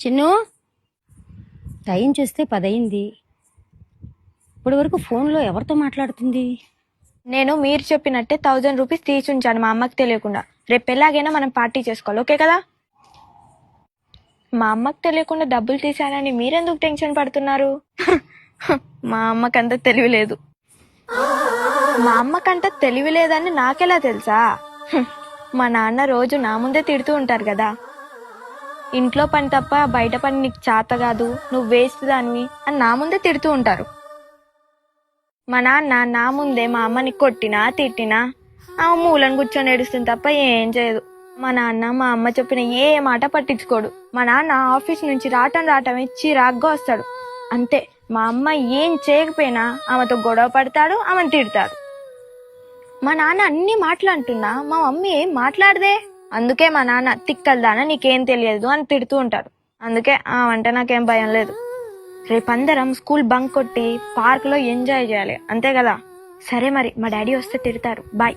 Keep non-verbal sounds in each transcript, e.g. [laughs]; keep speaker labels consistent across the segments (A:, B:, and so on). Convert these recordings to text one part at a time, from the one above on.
A: Chinnu? Time చూస్తే పదయింది. ఇప్పటి వరకు ఫోన్లో ఎవరితో మాట్లాడుతుంది?
B: నేను మీరు చెప్పినట్టే థౌజండ్ రూపీస్ తీసి ఉంచాను మా అమ్మకి తెలియకుండా. రేపు ఎలాగైనా మనం పార్టీ చేసుకోవాలి ఓకే కదా? మా అమ్మకి తెలియకుండా డబ్బులు తీసానని మీరెందుకు టెన్షన్ పడుతున్నారు? [laughs] మా అమ్మకంత తెలివి లేదు మా అమ్మకంట తెలివి లేదని నాకెలా తెలుసా. [laughs] మా నాన్న రోజు నా ముందే తిడుతూ ఉంటారు కదా. ఇంట్లో పని తప్ప బయట పని నీకు చేత కాదు నువ్వు వేస్ట్ దానివి అని నా ముందే తిడుతూ ఉంటారు. మా నాన్న నా ముందే మా అమ్మని కొట్టినా తిట్టినా ఆమె మూలను కూర్చొని ఏడుస్తుంది తప్ప ఏం చేయదు. మా నాన్న మా అమ్మ చెప్పిన ఏ మాట పట్టించుకోడు. మా నాన్న ఆఫీస్ నుంచి రావటం రావటం ఇచ్చి రాగ్గా వస్తాడు. అంతే మా అమ్మ ఏం చేయకపోయినా ఆమెతో గొడవ పడతాడు ఆమెను తిడతాడు. మా నాన్న అన్ని మాట్లాడుతున్నా మా మమ్మీ ఏం మాట్లాడదే? అందుకే మా నాన్న తిక్కల్దానా నీకేం తెలియదు అని తిడుతూ ఉంటారు. అందుకే ఆ అంటే నాకేం భయం లేదు. రేపందరం స్కూల్ బంక్ కొట్టి పార్క్లో ఎంజాయ్ చేయాలి. అంతే కదా? సరే మరి మా డాడీ వస్తే తిడతారు. బాయ్.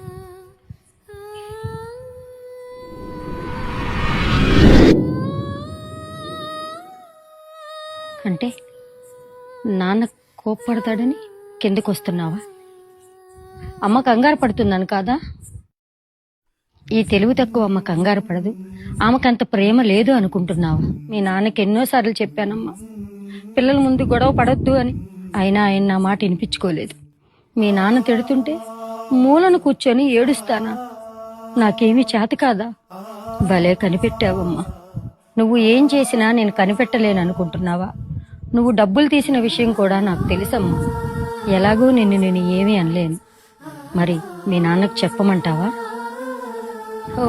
A: అంటే నాన్న కోప్పడతాడని కిందకు వస్తున్నావా అమ్మ కంగారు పడుతున్నాను కాదా? ఈ తెలుగు తక్కువ అమ్మ కంగారు పడదు. ఆమెకంత ప్రేమ లేదు అనుకుంటున్నావా? మీ నాన్నకి ఎన్నోసార్లు చెప్పానమ్మా. పిల్లల ముందు గొడవ పడొద్దు అని. అయినా ఆయన నా మాట వినిపించుకోలేదు. మీ నాన్న తిడుతుంటే మూలను కూర్చొని ఏడుస్తానా? నాకేమీ చేత కాదా? భలే కనిపెట్టావమ్మా. నువ్వు ఏం చేసినా నేను కనిపెట్టలేను అనుకుంటున్నావా? నువ్వు డబ్బులు తీసిన విషయం కూడా నాకు తెలుసమ్మా. ఎలాగో నిన్ను నేను ఏమీ అనలేను. మరి మీ నాన్నకు చెప్పమంటావా? ఓ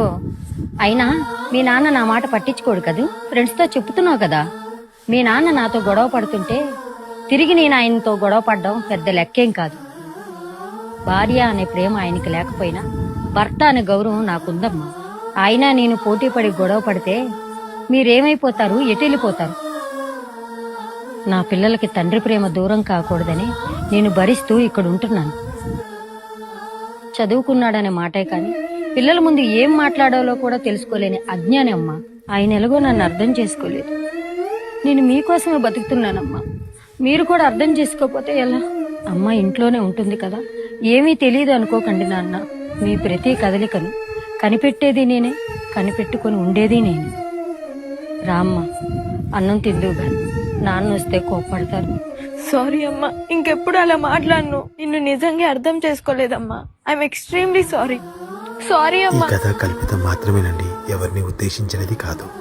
A: అయినా మీ నాన్న నా మాట పట్టించుకోడు కదూ? ఫ్రెండ్స్తో చెప్తున్నావు కదా. మీ నాన్న నాతో గొడవ పడుతుంటే తిరిగి నేను ఆయనతో గొడవ పడ్డం పెద్ద లెక్కేం కాదు. భార్య అనే ప్రేమ ఆయనకి లేకపోయినా భర్త అనే గౌరవం నాకుందమ్మా. అయినా నేను పోటీ పడి గొడవ పడితే మీరేమైపోతారు? ఎటెళ్ళిపోతారు నా పిల్లలకి తండ్రి ప్రేమ దూరం కాకూడదని నేను భరిస్తూ ఇక్కడ ఉంటున్నాను. చదువుకున్నాడనే మాటే కానీ పిల్లల ముందు ఏం మాట్లాడాలో కూడా తెలుసుకోలేని అజ్ఞాని అమ్మా. ఆయన ఎలాగో నన్ను అర్థం చేసుకోలేదు. నేను మీకోసమే బతుకుతున్నానమ్మా. మీరు కూడా అర్థం చేసుకోకపోతే ఎలా? అమ్మ ఇంట్లోనే ఉంటుంది కదా. ఏమీ తెలియదు అనుకోకండి నాన్న. మీ ప్రతి కదలికను కనిపెట్టేది నేనే కనిపెట్టుకొని ఉండేది నేనే. రామ్మ అన్నం తిందుగా నాన్న వస్తే కోప్పడతారు.
B: సారీ అమ్మా ఇంకెప్పుడు అలా మాట్లాడను. నిన్ను నిజంగా అర్థం చేసుకోలేదమ్మా. I'm extremely sorry. సారీ
C: ఈ
B: అమ్మా.
C: కథ కల్పితం మాత్రమేనండి. ఎవరిని ఉద్దేశించినది కాదు.